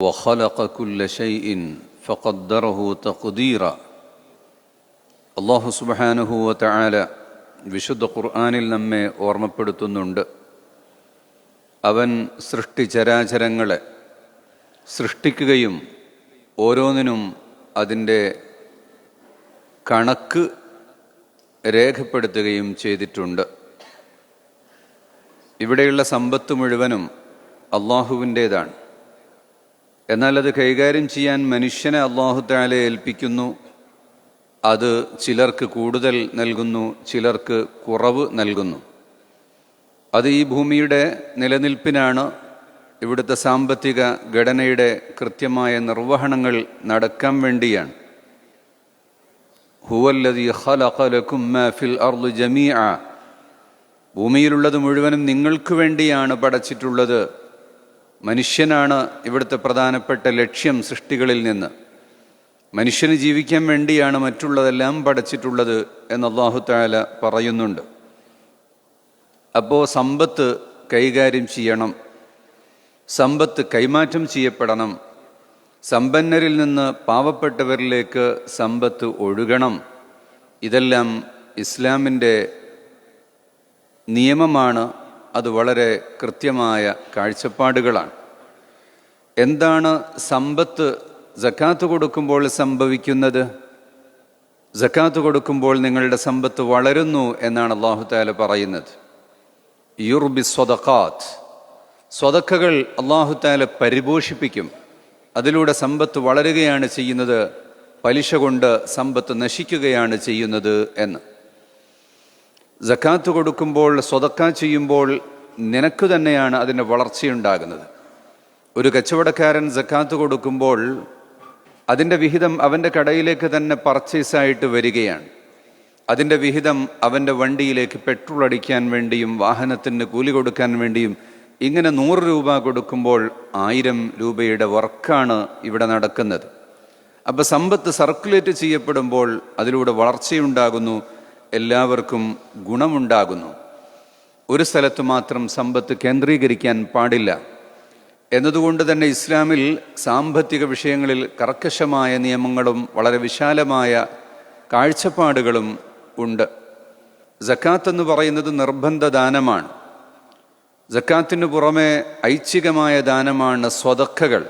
وخلق كل شيء فقدره تقديرا അള്ളാഹു സുബാനുഹൂവ തആല വിശുദ്ധ ഖുർആാനിൽ നമ്മെ ഓർമ്മപ്പെടുത്തുന്നുണ്ട് അവൻ സൃഷ്ടിചരാചരങ്ങളെ സൃഷ്ടിക്കുകയും ഓരോന്നിനും അതിൻ്റെ കണക്ക് രേഖപ്പെടുത്തുകയും ചെയ്തിട്ടുണ്ട് ഇവിടെയുള്ള സമ്പത്ത് മുഴുവനും അള്ളാഹുവിൻ്റേതാണ് എന്നാൽ അത് കൈകാര്യം ചെയ്യാൻ മനുഷ്യനെ അള്ളാഹുദാലെ ഏൽപ്പിക്കുന്നു. അത് ചിലർക്ക് കൂടുതൽ നൽകുന്നു ചിലർക്ക് കുറവ് നൽകുന്നു. അത് ഈ ഭൂമിയുടെ നിലനിൽപ്പിനാണ്. ഇവിടുത്തെ സാമ്പത്തിക ഘടനയുടെ കൃത്യമായ നിർവഹണങ്ങൾ നടക്കാൻ വേണ്ടിയാണ്. ഫിൽ ജമീഅ. ഭൂമിയിലുള്ളത് മുഴുവനും നിങ്ങൾക്ക് വേണ്ടിയാണ് പടച്ചിട്ടുള്ളത്. മനുഷ്യനാണ് ഇവിടുത്തെ പ്രധാനപ്പെട്ട ലക്ഷ്യം സൃഷ്ടികളിൽ നിന്ന്. മനുഷ്യന് ജീവിക്കാൻ വേണ്ടിയാണ് മറ്റുള്ളതെല്ലാം പഠിച്ചിട്ടുള്ളത് എന്ന് അള്ളാഹു താല പറയുന്നുണ്ട്. അപ്പോൾ സമ്പത്ത് കൈകാര്യം ചെയ്യണം. സമ്പത്ത് കൈമാറ്റം ചെയ്യപ്പെടണം. സമ്പന്നരിൽ നിന്ന് പാവപ്പെട്ടവരിലേക്ക് സമ്പത്ത് ഒഴുകണം. ഇതെല്ലാം ഇസ്ലാമിന്റെ നിയമമാണ്. അത് വളരെ കൃത്യമായ കാഴ്ചപ്പാടുകളാണ്. എന്താണ് സമ്പത്ത് ജക്കാത്ത് കൊടുക്കുമ്പോൾ സംഭവിക്കുന്നത്? ജക്കാത്ത് കൊടുക്കുമ്പോൾ നിങ്ങളുടെ സമ്പത്ത് വളരുന്നു എന്നാണ് അള്ളാഹു താല പറയുന്നത്. യുർബി സ്വതക്കാത്ത് സ്വതക്കകൾ അള്ളാഹു താല പരിപോഷിപ്പിക്കും. അതിലൂടെ സമ്പത്ത് വളരുകയാണ് ചെയ്യുന്നത്. പലിശ കൊണ്ട് സമ്പത്ത് നശിക്കുകയാണ് ചെയ്യുന്നത് എന്ന്. ജക്കാത്ത് കൊടുക്കുമ്പോൾ സ്വതക്ക ചെയ്യുമ്പോൾ നിനക്ക് തന്നെയാണ് അതിന്റെ വളർച്ചയുണ്ടാകുന്നത്. ഒരു കച്ചവടക്കാരൻ ജക്കാത്ത് കൊടുക്കുമ്പോൾ അതിന്റെ വിഹിതം അവന്റെ കടയിലേക്ക് തന്നെ പർച്ചേസായിട്ട് വരികയാണ്. അതിന്റെ വിഹിതം അവന്റെ വണ്ടിയിലേക്ക് പെട്രോൾ അടിക്കാൻ വേണ്ടിയും വാഹനത്തിന് കൂലി കൊടുക്കാൻ വേണ്ടിയും ഇങ്ങനെ നൂറ് രൂപ കൊടുക്കുമ്പോൾ ആയിരം രൂപയുടെ വർക്കാണ് ഇവിടെ നടക്കുന്നത്. അപ്പോൾ സമ്പത്ത് സർക്കുലേറ്റ് ചെയ്യപ്പെടുമ്പോൾ അതിലൂടെ വളർച്ചയുണ്ടാകുന്നു. എല്ലാവർക്കും ഗുണമുണ്ടാകുന്നു. ഒരു സ്ഥലത്ത് മാത്രം സമ്പത്ത് കേന്ദ്രീകരിക്കാൻ പാടില്ല. എന്നതുകൊണ്ട് തന്നെ ഇസ്ലാമിൽ സാമ്പത്തിക വിഷയങ്ങളിൽ കർക്കശമായ നിയമങ്ങളും വളരെ വിശാലമായ കാഴ്ചപ്പാടുകളും ഉണ്ട്. ജക്കാത്ത് എന്ന് പറയുന്നത് നിർബന്ധ ദാനമാണ്. ജക്കാത്തിന് പുറമെ ഐച്ഛികമായ ദാനമാണ് സ്വതക്കകൾ.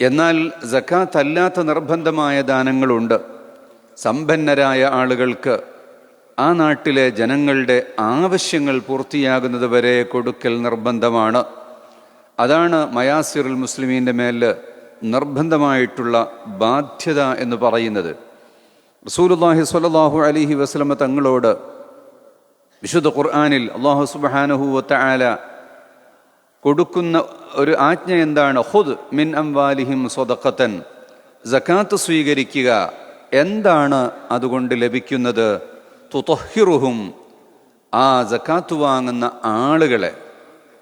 എന്നാൽ ജക്കാത്ത് അല്ലാത്ത നിർബന്ധമായ ദാനങ്ങളുണ്ട്. സമ്പന്നരായ ആളുകൾക്ക് ആ നാട്ടിലെ ജനങ്ങളുടെ ആവശ്യങ്ങൾ പൂർത്തിയാകുന്നത് വരെ കൊടുക്കൽ നിർബന്ധമാണ്. അതാണ് മയാസിറുൽ മുസ്ലിമീന്റെ മേൽ നിർബന്ധമായിട്ടുള്ള ബാധ്യത എന്ന് പറയുന്നത്. റസൂലുല്ലാഹി സ്വല്ലല്ലാഹു അലിഹി വസ്ലമ തങ്ങളോട് വിശുദ്ധ ഖുർആാനിൽ അള്ളാഹു സുബാനഹുവത്ത ആല കൊടുക്കുന്ന ഒരു ആജ്ഞ എന്താണ്? ഹുദ് മിൻ അംവാലിഹിം സ്വതക്കത്തൻ ജക്കാത്ത് സ്വീകരിക്കുക. എന്താണ് അതുകൊണ്ട് ലഭിക്കുന്നത്? തുതൊഹിറുഹും ആ ജക്കാത്ത് വാങ്ങുന്ന ആളുകളെ.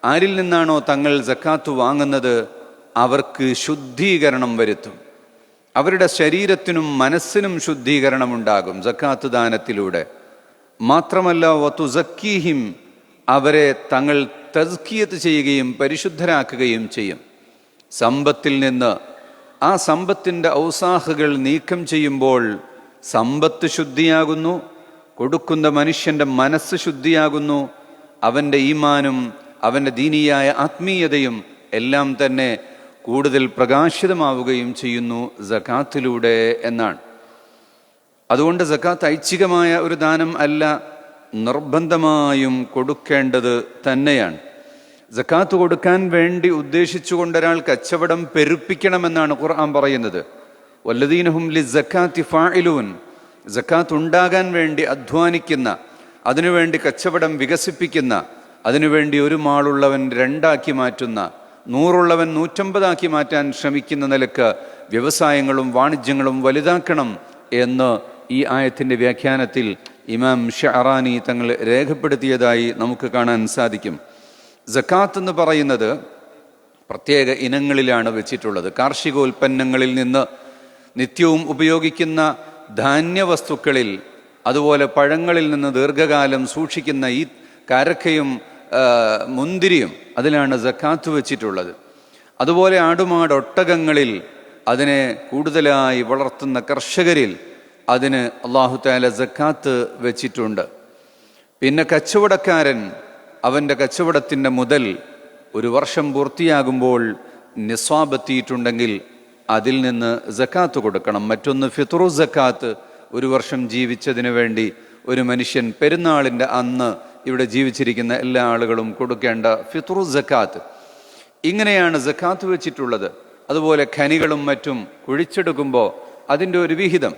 ആരിൽ നിന്നാണോ തങ്ങൾ ജക്കാത്ത് വാങ്ങുന്നത്? അവർക്ക് ശുദ്ധീകരണം വരുത്തും. അവരുടെ ശരീരത്തിനും മനസ്സിനും ശുദ്ധീകരണം ഉണ്ടാകും ജക്കാത്ത് ദാനത്തിലൂടെ. മാത്രമല്ല വത്തുസക്കീഹിം അവരെ തങ്ങൾ തസ്കിയത്ത് ചെയ്യുകയും പരിശുദ്ധരാക്കുകയും ചെയ്യും. സമ്പത്തിൽ നിന്ന് ആ സമ്പത്തിന്റെ ഔസാഹുകൾ നീക്കം ചെയ്യുമ്പോൾ സമ്പത്ത് ശുദ്ധിയാകുന്നു കൊടുക്കുന്ന മനുഷ്യന്റെ മനസ്സ് ശുദ്ധിയാകുന്നു അവന്റെ ഈമാനും അവന്റെ ദീനീയായ ആത്മീയതയും എല്ലാം തന്നെ കൂടുതൽ പ്രകാശിതമാവുകയും ചെയ്യുന്നു ജക്കാത്തിലൂടെ എന്നാണ്. അതുകൊണ്ട് ജക്കാത്ത് ഐച്ഛികമായ ഒരു ദാനം അല്ല നിർബന്ധമായും കൊടുക്കേണ്ടത് തന്നെയാണ്. ജക്കാത്ത് കൊടുക്കാൻ വേണ്ടി ഉദ്ദേശിച്ചുകൊണ്ട് ഒരാൾ കച്ചവടം പെരുപ്പിക്കണമെന്നാണ് ഖുർആൻ പറയുന്നത്. വല്ലദീനഹും ലി ജക്കാത്തി ഫായിലൂൻ ജക്കാത്ത് ഉണ്ടാകാൻ വേണ്ടി അധ്വാനിക്കുന്ന അതിനുവേണ്ടി കച്ചവടം വികസിപ്പിക്കുന്ന അതിനുവേണ്ടി ഒരു മാളുള്ളവൻ രണ്ടാക്കി മാറ്റുന്ന നൂറുള്ളവൻ നൂറ്റമ്പതാക്കി മാറ്റാൻ ശ്രമിക്കുന്ന നിലയ്ക്ക് വ്യവസായങ്ങളും വാണിജ്യങ്ങളും വലുതാക്കണം എന്ന് ഈ ആയത്തിന്റെ വ്യാഖ്യാനത്തിൽ ഇമാം ഷഹറാനി തങ്ങൾ രേഖപ്പെടുത്തിയതായി നമുക്ക് കാണാൻ സാധിക്കും. ജക്കാത്ത് എന്ന് പറയുന്നത് പ്രത്യേക ഇനങ്ങളിലാണ് വെച്ചിട്ടുള്ളത്. കാർഷികോൽപ്പന്നങ്ങളിൽ നിന്ന് നിത്യവും ഉപയോഗിക്കുന്ന ധാന്യവസ്തുക്കളിൽ അതുപോലെ പഴങ്ങളിൽ നിന്ന് ദീർഘകാലം സൂക്ഷിക്കുന്ന ഈ കാരക്കയും മുന്തിരിയും അതിലാണ് ജക്കാത്ത് വെച്ചിട്ടുള്ളത്. അതുപോലെ ആടുമാട് ഒട്ടകങ്ങളിൽ അതിനെ കൂടുതലായി വളർത്തുന്ന കർഷകരിൽ അതിന് അള്ളാഹു താല ജക്കാത്ത് വെച്ചിട്ടുണ്ട്. പിന്നെ കച്ചവടക്കാരൻ അവന്റെ കച്ചവടത്തിന്റെ മുതൽ ഒരു വർഷം പൂർത്തിയാകുമ്പോൾ നിസ്വാബെത്തിയിട്ടുണ്ടെങ്കിൽ അതിൽ നിന്ന് ജക്കാത്ത് കൊടുക്കണം. മറ്റൊന്ന് ഫിത്രു ജക്കാത്ത് ഒരു വർഷം ജീവിച്ചതിന് വേണ്ടി ഒരു മനുഷ്യൻ പെരുന്നാളിന്റെ അന്ന് ഇവിടെ ജീവിച്ചിരിക്കുന്ന എല്ലാ ആളുകളും കൊടുക്കേണ്ട ഫിത്രു ജക്കാത്ത് ഇങ്ങനെയാണ് ജക്കാത്ത് വെച്ചിട്ടുള്ളത്. അതുപോലെ ഖനികളും മറ്റും കുഴിച്ചെടുക്കുമ്പോൾ അതിന്റെ ഒരു വിഹിതം.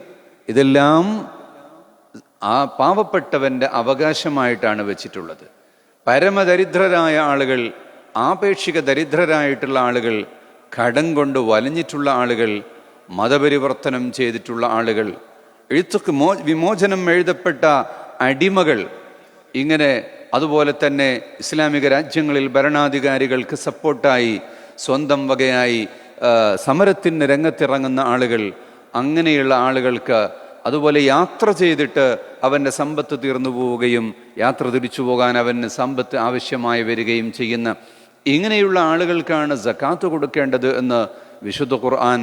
ഇതെല്ലാം ആ പാവപ്പെട്ടവന്റെ അവകാശമായിട്ടാണ് വെച്ചിട്ടുള്ളത്. പരമദരിദ്രരായ ആളുകൾ ആപേക്ഷിക ദരിദ്രരായിട്ടുള്ള ആളുകൾ കടം കൊണ്ട് വലഞ്ഞിട്ടുള്ള ആളുകൾ മതപരിവർത്തനം ചെയ്തിട്ടുള്ള ആളുകൾ എഴുത്തുക്ക് മോ വിമോചനം എഴുതപ്പെട്ട അടിമകൾ ഇങ്ങനെ അതുപോലെ തന്നെ ഇസ്ലാമിക രാജ്യങ്ങളിൽ ഭരണാധികാരികൾക്ക് സപ്പോർട്ടായി സ്വന്തം വകയായി സമരത്തിന് രംഗത്തിറങ്ങുന്ന ആളുകൾ അങ്ങനെയുള്ള ആളുകൾക്ക് അതുപോലെ യാത്ര ചെയ്തിട്ട് അവന്റെ സമ്പത്ത് തീർന്നു പോവുകയും യാത്ര തിരിച്ചു പോകാൻ അവന് സമ്പത്ത് ആവശ്യമായി വരികയും ചെയ്യുന്ന ഇങ്ങനെയുള്ള ആളുകൾക്കാണ് ജക്കാത്ത് കൊടുക്കേണ്ടത് എന്ന് വിശുദ്ധ ഖുർആൻ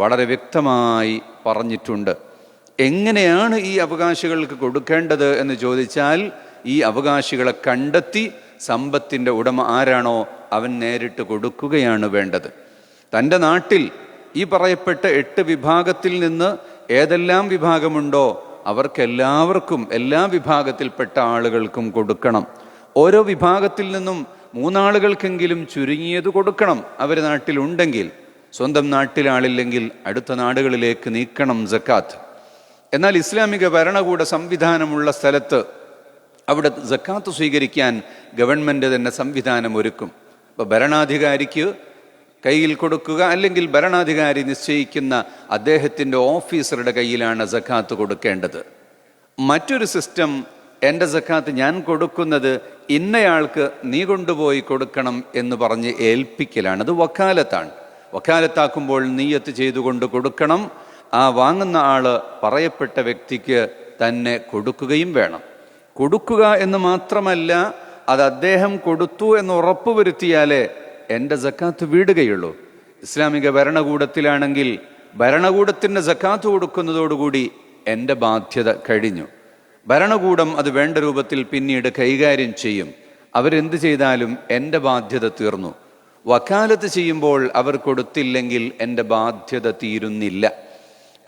വളരെ വ്യക്തമായി പറഞ്ഞിട്ടുണ്ട്. എങ്ങനെയാണ് ഈ അവകാശികൾക്ക് കൊടുക്കേണ്ടത് എന്ന് ചോദിച്ചാൽ ഈ അവകാശികളെ കണ്ടെത്തി സമ്പത്തിന്റെ ഉടമ ആരാണോ അവൻ നേരിട്ട് കൊടുക്കുകയാണ് വേണ്ടത്. തന്റെ നാട്ടിൽ ഈ പറയപ്പെട്ട എട്ട് വിഭാഗത്തിൽ നിന്ന് ഏതെല്ലാം വിഭാഗമുണ്ടോ അവർക്കെല്ലാവർക്കും എല്ലാ വിഭാഗത്തിൽപ്പെട്ട ആളുകൾക്കും കൊടുക്കണം. ഓരോ വിഭാഗത്തിൽ നിന്നും മൂന്നാളുകൾക്കെങ്കിലും ചുരുങ്ങിയത് കൊടുക്കണം അവർ നാട്ടിലുണ്ടെങ്കിൽ. സ്വന്തം നാട്ടിലാളില്ലെങ്കിൽ അടുത്ത നാടുകളിലേക്ക് നീക്കണം ജക്കാത്ത് എന്നാൽ ഇസ്ലാമിക ഭരണകൂട സംവിധാനമുള്ള സ്ഥലത്ത് അവിടെ ജക്കാത്ത് സ്വീകരിക്കാൻ ഗവൺമെന്റ് തന്നെ സംവിധാനം ഒരുക്കും. ഇപ്പോൾ ഭരണാധികാരിക്ക് കയ്യിൽ കൊടുക്കുക അല്ലെങ്കിൽ ഭരണാധികാരി നിശ്ചയിക്കുന്ന അദ്ദേഹത്തിന്റെ ഓഫീസറുടെ കയ്യിലാണ് ജക്കാത്ത് കൊടുക്കേണ്ടത്. മറ്റൊരു സിസ്റ്റം എന്റെ ജക്കാത്ത് ഞാൻ കൊടുക്കുന്നത് ഇന്നയാൾക്ക് നീ കൊണ്ടുപോയി കൊടുക്കണം എന്ന് പറഞ്ഞ് ഏൽപ്പിക്കലാണ്. അത് വക്കാലത്താണ്. വക്കാലത്താക്കുമ്പോൾ നീയത്ത് ചെയ്തുകൊണ്ട് കൊടുക്കണം. ആ വാങ്ങുന്ന ആൾ പറയപ്പെട്ട വ്യക്തിക്ക് തന്നെ കൊടുക്കുകയും വേണം. കൊടുക്കുക എന്ന് മാത്രമല്ല അത് അദ്ദേഹം കൊടുത്തു എന്ന് ഉറപ്പുവരുത്തിയാലേ എന്റെ ജക്കാത്ത് വീടുകയുള്ളൂ. ഇസ്ലാമിക ഭരണകൂടത്തിലാണെങ്കിൽ ഭരണകൂടത്തിന്റെ ജക്കാത്ത് കൊടുക്കുന്നതോടുകൂടി എന്റെ ബാധ്യത കഴിഞ്ഞു. ഭരണകൂടം അത് വേണ്ട രൂപത്തിൽ പിന്നീട് കൈകാര്യം ചെയ്യും. അവരെന്ത് ചെയ്താലും എന്റെ ബാധ്യത തീർന്നു. വക്കാലത്ത് ചെയ്യുമ്പോൾ അവർ കൊടുത്തില്ലെങ്കിൽ എന്റെ ബാധ്യത തീരുന്നില്ല.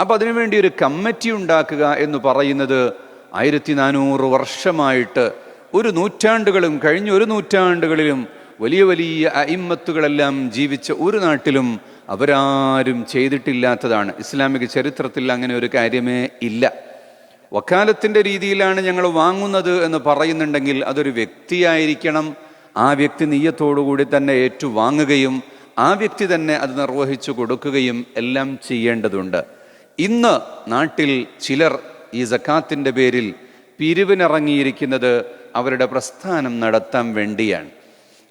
അപ്പം അതിനുവേണ്ടി ഒരു കമ്മിറ്റി ഉണ്ടാക്കുക എന്ന് പറയുന്നത് ആയിരത്തി നാനൂറ് വർഷമായിട്ട് ഒരു നൂറ്റാണ്ടുകളും കഴിഞ്ഞ ഒരു നൂറ്റാണ്ടുകളിലും വലിയ വലിയ അയിമ്മത്തുകളെല്ലാം ജീവിച്ച ഒരു നാട്ടിലും അവരാരും ചെയ്തിട്ടില്ലാത്തതാണ്. ഇസ്ലാമിക ചരിത്രത്തിൽ അങ്ങനെ ഒരു കാര്യമേ ഇല്ല. വക്കാലത്തിന്റെ രീതിയിലാണ് ഞങ്ങൾ വാങ്ങുന്നത് എന്ന് പറയുന്നുണ്ടെങ്കിൽ അതൊരു വ്യക്തിയായിരിക്കണം. ആ വ്യക്തി നീയത്തോടുകൂടി തന്നെ ഏറ്റുവാങ്ങുകയും ആ വ്യക്തി തന്നെ അത് നിർവഹിച്ചു കൊടുക്കുകയും എല്ലാം ചെയ്യേണ്ടതുണ്ട്. ഇന്ന് നാട്ടിൽ ചിലർ ഈ സക്കാത്തിന്റെ പേരിൽ പിരിവിനിറങ്ങിയിരിക്കുന്നത് അവരുടെ പ്രസ്ഥാനം നടത്താൻ വേണ്ടിയാണ്.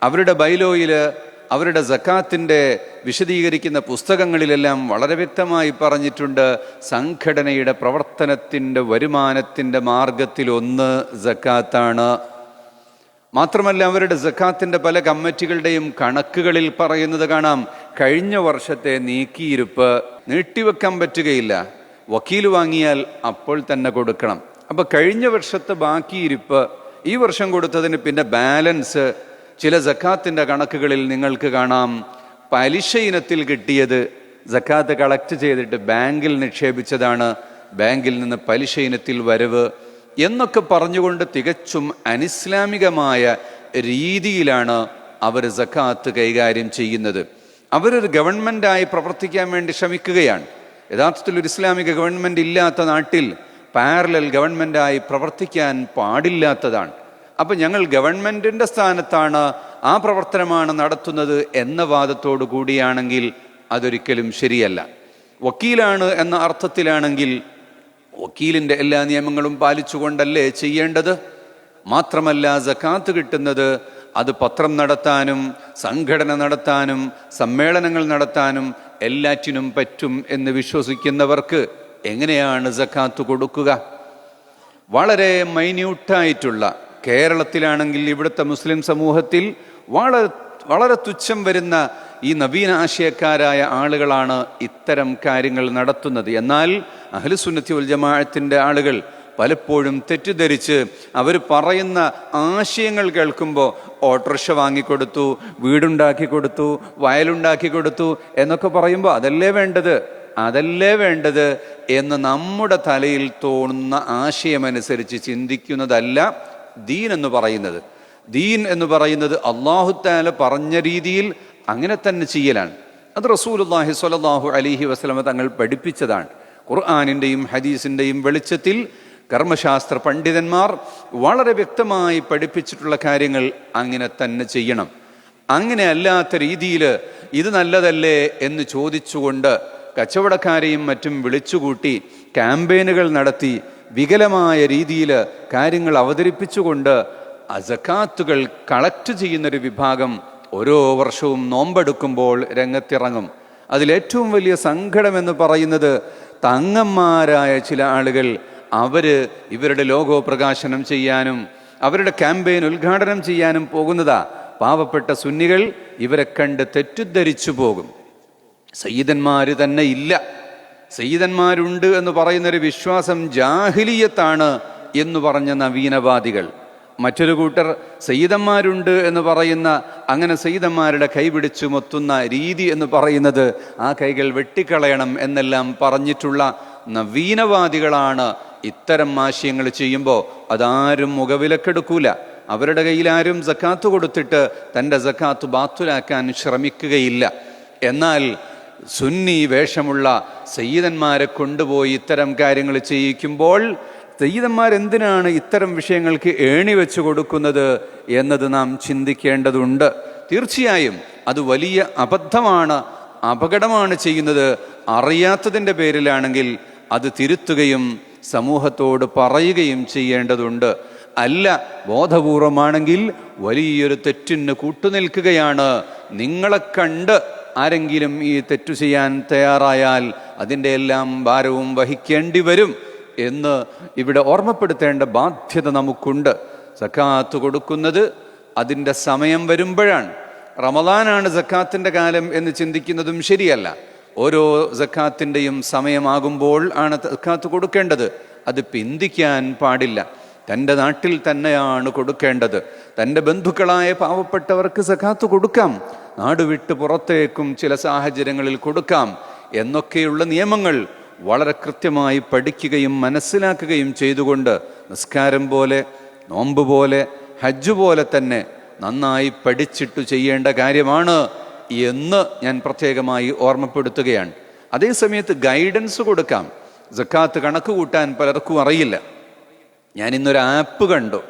അവരുടെ ബൈലോയിൽ അവരുടെ സക്കാത്തിന്റെ വിശദീകരിക്കുന്ന പുസ്തകങ്ങളിലെല്ലാം വളരെ വ്യക്തമായി പറഞ്ഞിട്ടുണ്ട് സംഘടനയുടെ പ്രവർത്തനത്തിന്റെ വരുമാനത്തിന്റെ മാർഗത്തിലൊന്ന് സക്കാത്താണ്. മാത്രമല്ല അവരുടെ സക്കാത്തിന്റെ പല കമ്മിറ്റികളുടെയും കണക്കുകളിൽ പറയുന്നത് കാണാം കഴിഞ്ഞ വർഷത്തെ നീക്കിയിരുപ്പ് നീട്ടിവെക്കാൻ പറ്റുകയില്ല. വക്കീൽ വാങ്ങിയാൽ അപ്പോൾ തന്നെ കൊടുക്കണം. അപ്പോൾ കഴിഞ്ഞ വർഷത്തെ ബാക്കിയിരുപ്പ് ഈ വർഷം കൊടുത്തതിന് പിന്നെ ബാലൻസ് ചില ജക്കാത്തിന്റെ കണക്കുകളിൽ നിങ്ങൾക്ക് കാണാം. പലിശ ഇനത്തിൽ കിട്ടിയത് ജക്കാത്ത് കളക്ട് ചെയ്തിട്ട് ബാങ്കിൽ നിക്ഷേപിച്ചതാണ്. ബാങ്കിൽ നിന്ന് പലിശ ഇനത്തിൽ വരവ് എന്നൊക്കെ പറഞ്ഞുകൊണ്ട് തികച്ചും അനിസ്ലാമികമായ രീതിയിലാണ് അവർ ജക്കാത്ത് കൈകാര്യം ചെയ്യുന്നത്. അവരൊരു ഗവൺമെന്റായി പ്രവർത്തിക്കാൻ വേണ്ടി ശ്രമിക്കുകയാണ്. യഥാർത്ഥത്തിൽ ഒരു ഇസ്ലാമിക ഗവൺമെന്റ് ഇല്ലാത്ത നാട്ടിൽ പാരലൽ ഗവൺമെന്റായി പ്രവർത്തിക്കാൻ പാടില്ലാത്തതാണ്. അപ്പം ഞങ്ങൾ ഗവൺമെന്റിന്റെ സ്ഥാനത്താണ് ആ പ്രവർത്തനമാണ് നടത്തുന്നത് എന്ന വാദത്തോടു കൂടിയാണെങ്കിൽ അതൊരിക്കലും ശരിയല്ല. വക്കീലാണ് എന്ന അർത്ഥത്തിലാണെങ്കിൽ വക്കീലിന്റെ എല്ലാ നിയമങ്ങളും പാലിച്ചുകൊണ്ടല്ലേ ചെയ്യേണ്ടത്? മാത്രമല്ല സക്കാത്ത് കിട്ടുന്നത് അത് പത്രം നടത്താനും സംഘടന നടത്താനും സമ്മേളനങ്ങൾ നടത്താനും എല്ലാറ്റിനും പറ്റും എന്ന് വിശ്വസിക്കുന്നവർക്ക് എങ്ങനെയാണ് സക്കാത്ത് കൊടുക്കുക? വളരെ മൈന്യൂട്ടായിട്ടുള്ള കേരളത്തിലാണെങ്കിൽ ഇവിടുത്തെ മുസ്ലിം സമൂഹത്തിൽ വളരെ വളരെ തുച്ഛം വരുന്ന ഈ നവീന ആശയക്കാരായ ആളുകളാണ് ഇത്തരം കാര്യങ്ങൾ നടത്തുന്നത്. എന്നാൽ അഹ്ലുസുന്നത്തി ഉൽ ജമാഅത്തിന്റെ ആളുകൾ പലപ്പോഴും തെറ്റിദ്ധരിച്ച് അവർ പറയുന്ന ആശയങ്ങൾ കേൾക്കുമ്പോൾ ഓട്ടോറിക്ഷ വാങ്ങിക്കൊടുത്തു വീടുണ്ടാക്കി കൊടുത്തു വയലുണ്ടാക്കി കൊടുത്തു എന്നൊക്കെ പറയുമ്പോൾ അതല്ലേ വേണ്ടത്? അതല്ലേ വേണ്ടത് എന്ന് നമ്മുടെ തലയിൽ തോന്നുന്ന ആശയമനുസരിച്ച് ചിന്തിക്കുന്നതല്ല ദീൻ എന്ന് പറയുന്നത്. ദീൻ എന്ന് പറയുന്നത് അള്ളാഹുത്താല പറഞ്ഞ രീതിയിൽ അങ്ങനെ തന്നെ ചെയ്യലാണ്. അത് റസൂലുല്ലാഹി സ്വല്ലല്ലാഹു അലിഹി വസ്ലമ തങ്ങൾ പഠിപ്പിച്ചതാണ്. ഖുർആാനിന്റെയും ഹദീസിന്റെയും വെളിച്ചത്തിൽ കർമ്മശാസ്ത്ര പണ്ഡിതന്മാർ വളരെ വ്യക്തമായി പഠിപ്പിച്ചിട്ടുള്ള കാര്യങ്ങൾ അങ്ങനെ തന്നെ ചെയ്യണം. അങ്ങനെ അല്ലാത്ത രീതിയിൽ ഇത് നല്ലതല്ലേ എന്ന് ചോദിച്ചുകൊണ്ട് കച്ചവടക്കാരെയും മറ്റും വിളിച്ചുകൂട്ടി ക്യാമ്പയിനുകൾ നടത്തി വികലമായ രീതിയിൽ കാര്യങ്ങൾ അവതരിപ്പിച്ചുകൊണ്ട് അസക്കാത്തുകൾ കളക്ട് ചെയ്യുന്നൊരു വിഭാഗം ഓരോ വർഷവും നോമ്പെടുക്കുമ്പോൾ രംഗത്തിറങ്ങും. അതിലേറ്റവും വലിയ സങ്കടമെന്ന് പറയുന്നത് തങ്ങന്മാരായ ചില ആളുകൾ അവർ ഇവരുടെ ലോഗോ പ്രകാശനം ചെയ്യാനും അവരുടെ ക്യാമ്പയിൻ ഉദ്ഘാടനം ചെയ്യാനും പോകുന്നതാ. പാവപ്പെട്ട സുന്നികൾ ഇവരെ കണ്ട് തെറ്റിദ്ധരിച്ചു പോകും. സയ്യിദന്മാർ തന്നെ ഇല്ല. സയ്യിദന്മാരുണ്ട് എന്ന് പറയുന്നൊരു വിശ്വാസം ജാഹിലിയത്താണ് എന്ന് പറഞ്ഞ നവീനവാദികൾ. മറ്റൊരു കൂട്ടർ സയ്യിദന്മാരുണ്ട് എന്ന് പറയുന്ന അങ്ങനെ സയ്യിദന്മാരുടെ കൈ പിടിച്ചു മൊത്തുന്ന രീതി എന്ന് പറയുന്നത് ആ കൈകൾ വെട്ടിക്കളയണം എന്നെല്ലാം പറഞ്ഞിട്ടുള്ള നവീനവാദികളാണ് ഇത്തരം ആശയങ്ങൾ ചെയ്യുമ്പോൾ. അതാരും മുഖവിലക്കെടുക്കൂല. അവരുടെ കയ്യിൽ ആരും സക്കാത്ത് കൊടുത്തിട്ട് തന്റെ സക്കാത്ത് ബാത്തുലാക്കാൻ ശ്രമിക്കുകയില്ല. എന്നാൽ സുന്നി വേഷമുള്ള സയ്യിദന്മാരെ കൊണ്ടുപോയി ഇത്തരം കാര്യങ്ങൾ ചെയ്യിക്കുമ്പോൾ സയ്യിദന്മാർ എന്തിനാണ് ഇത്തരം വിഷയങ്ങൾക്ക് ഏണി വെച്ചു കൊടുക്കുന്നത് എന്നത് നാം ചിന്തിക്കേണ്ടതുണ്ട്. തീർച്ചയായും അത് വലിയ അബദ്ധമാണ് അപകടമാണ് ചെയ്യുന്നത്. അറിയാത്തതിന്റെ പേരിലാണെങ്കിൽ അത് തിരുത്തുകയും സമൂഹത്തോട് പറയുകയും ചെയ്യേണ്ടതുണ്ട്. അല്ല ബോധപൂർവമാണെങ്കിൽ വലിയൊരു തെറ്റിന് കൂട്ടുനിൽക്കുകയാണ്. നിങ്ങളെ കണ്ട് ആരെങ്കിലും ഈ തെറ്റു ചെയ്യാൻ തയ്യാറായാൽ അതിന്റെ എല്ലാം ഭാരവും വഹിക്കേണ്ടി വരും എന്ന് ഇവിടെ ഓർമ്മപ്പെടുത്തേണ്ട ബാധ്യത നമുക്കുണ്ട്. സക്കാത്ത് കൊടുക്കുന്നത് അതിന്റെ സമയം വരുമ്പോഴാണ്. റമദാനാണ് സക്കാത്തിന്റെ കാലം എന്ന് ചിന്തിക്കുന്നതും ശരിയല്ല. ഓരോ സക്കാത്തിന്റെയും സമയമാകുമ്പോൾ ആണ് സക്കാത്ത് കൊടുക്കേണ്ടത്. അത് പിന്തിക്കാൻ പാടില്ല. തന്റെ നാട്ടിൽ തന്നെയാണ് കൊടുക്കേണ്ടത്. തന്റെ ബന്ധുക്കളായ പാവപ്പെട്ടവർക്ക് സക്കാത്ത് കൊടുക്കാം. നാട് വിട്ട് പുറത്തേക്കും ചില സാഹചര്യങ്ങളിൽ കൊടുക്കാം എന്നൊക്കെയുള്ള നിയമങ്ങൾ വളരെ കൃത്യമായി പഠിക്കുകയും മനസ്സിലാക്കുകയും ചെയ്തുകൊണ്ട് നിസ്കാരം പോലെ നോമ്പ് പോലെ ഹജ്ജ് പോലെ തന്നെ നന്നായി പഠിച്ചിട്ട് ചെയ്യേണ്ട കാര്യമാണ് എന്ന് ഞാൻ പ്രത്യേകമായി ഓർമ്മപ്പെടുത്തുകയാണ്. അതേസമയത്ത് ഗൈഡൻസ് കൊടുക്കാം. ജക്കാത്ത് കണക്ക് കൂട്ടാൻ പലർക്കും അറിയില്ല. ഞാൻ ഇന്നൊരു ആപ്പ് കണ്ടു.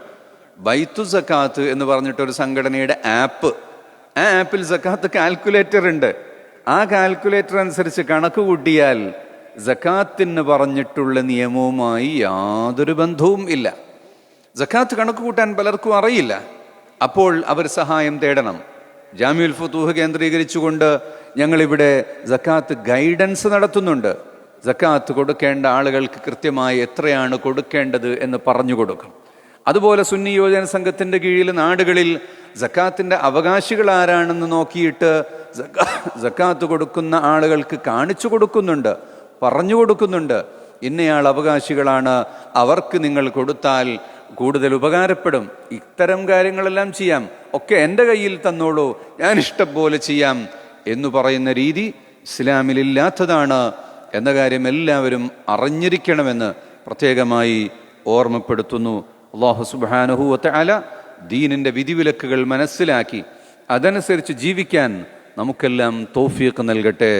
ബൈത്തു സക്കാത്ത് എന്ന് പറഞ്ഞിട്ടൊരു സംഘടനയുടെ ആപ്പ്. ആ ആപ്പിൽ സക്കാത്ത് കാൽക്കുലേറ്റർ ഉണ്ട്. ആ കാൽക്കുലേറ്റർ അനുസരിച്ച് കണക്ക് കൂട്ടിയാൽ സക്കാത്തിന് പറഞ്ഞിട്ടുള്ള നിയമവുമായി യാതൊരു ബന്ധവും ഇല്ല. സക്കാത്ത് കണക്ക് കൂട്ടാൻ പലർക്കും അറിയില്ല. അപ്പോൾ അവർ സഹായം തേടണം. ജാമ്യുൽ ഫുത്തൂഹ് കേന്ദ്രീകരിച്ചുകൊണ്ട് ഞങ്ങളിവിടെ സക്കാത്ത് ഗൈഡൻസ് നടത്തുന്നുണ്ട്. സക്കാത്ത് കൊടുക്കേണ്ട ആളുകൾക്ക് കൃത്യമായി എത്രയാണ് കൊടുക്കേണ്ടത് എന്ന് പറഞ്ഞു കൊടുക്കും. അതുപോലെ സുന്നി യുവജന സംഘത്തിന്റെ കീഴിൽ നാടുകളിൽ സക്കാത്തിന്റെ അവകാശികൾ ആരാണെന്ന് നോക്കിയിട്ട് ജക്കാത്ത് കൊടുക്കുന്ന ആളുകൾക്ക് കാണിച്ചു കൊടുക്കുന്നുണ്ട് പറഞ്ഞു കൊടുക്കുന്നുണ്ട്. ഇന്നയാൾ അവകാശികളാണ് അവർക്ക് നിങ്ങൾ കൊടുത്താൽ കൂടുതൽ ഉപകാരപ്പെടും. ഇത്തരം കാര്യങ്ങളെല്ലാം ചെയ്യാം. ഒക്കെ എന്റെ കയ്യിൽ തന്നോളൂ ഞാൻ ഇഷ്ടം പോലെ ചെയ്യാം എന്ന് പറയുന്ന രീതി ഇസ്ലാമിലില്ലാത്തതാണ് എന്ന കാര്യം എല്ലാവരും അറിഞ്ഞിരിക്കണമെന്ന് പ്രത്യേകമായി ഓർമ്മപ്പെടുത്തുന്നു. അള്ളാഹു സുബാനുഹൂവത്തെ അല ദീനിന്റെ വിധിവിലക്കുകൾ മനസ്സിലാക്കി അതനുസരിച്ച് ജീവിക്കാൻ നമുക്കെല്ലാം തോഫിയൊക്കെ നൽകട്ടെ.